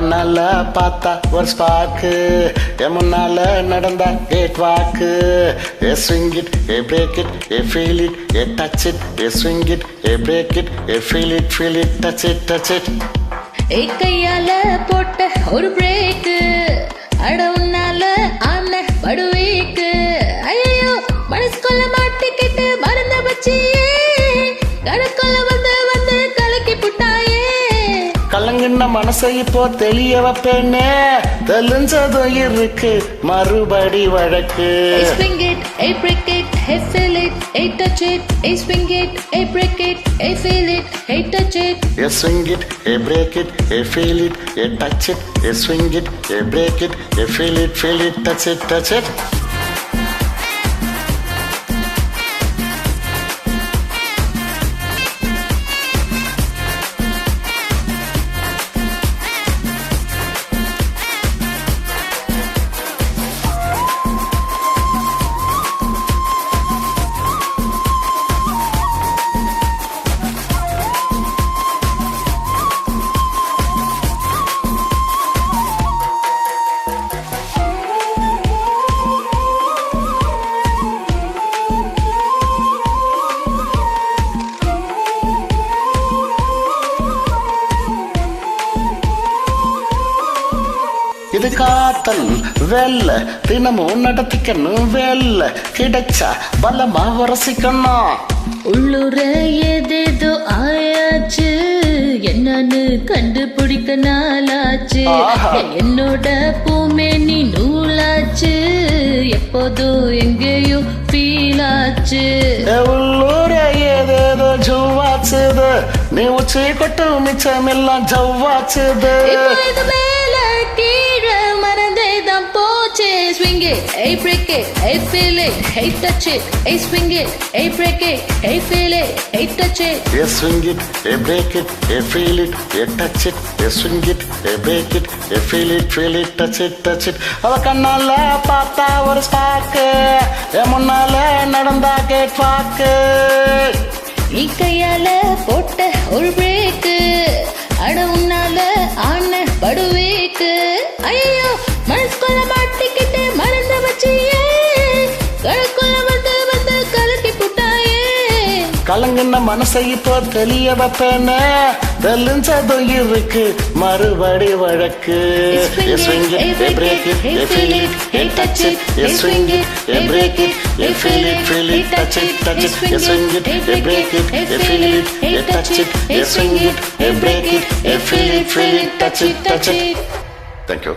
பார்த்தா ஒரு ஸ்பாக்கு என் முன்னால நடந்தா cat walk hey swing it hey break it hey feel it hey touch it hey swing it hey break it hey feel it feel it touch it touch it hey கையால போட்ட ஒரு brake அட கலங்கின மனசை இப்போ தெளிய வைப்பேனே தெளிஞ்சதும் இருக்கு மறுபடி வழக்கு Hey swing it, hey break it, hey feel it, hey touch it, hey swing it, hey break it, hey feel it, hey touch it. A swing it, a break it, a feel it, a touch it, a swing it, a break it, a feel it, feel it, touch இது காத்தல் வெல்ல தினமும் நடத்திக்கணும் வெல்ல கிடைச்சா பலமா வரசிக்கணும் உள்ளுர ஏதேதோ ஆயாச்சு. என்னன்னு கண்டுபிடிக்க நாளாச்சு. என்னோட பூமே நீ நூலாச்சு. எப்போதும் எங்கேயோ ஃபீல் ஆச்சு. உள்ளூர ஏதேதோ ஜவ்வாச்சுது. நீ உச்சி கொட்டு மிச்சமெல்லாம் ஜவ்வாச்சுது. போச்சு swing it hey break it hey feel it hey touch it hey swing it hey break it hey feel it hey touch it A swing it, a break it, a feel it, a touch it, a swing it, a break it, a feel it, feel it, touch it, touch it. அவ கண்ணால பார்த்தா ஒரு ஸ்பாக்கு என் முன்னால நடந்தா gate பாக்கு நீ கையால போட்ட ஒரு கலங்கின மனசை இப்போ தெளிய வைப்பேனே தெளிஞ்சதும் இருக்கு மறுபடி வழக்கு A swing it, a break it, a feel it, a touch it, a swing it, a break it, a feel it, feel it, touch it, touch it, a swing it, a break it, a feel it, a touch it, a swing it, a break it, a feel it, feel it, touch it, touch it. Thank you.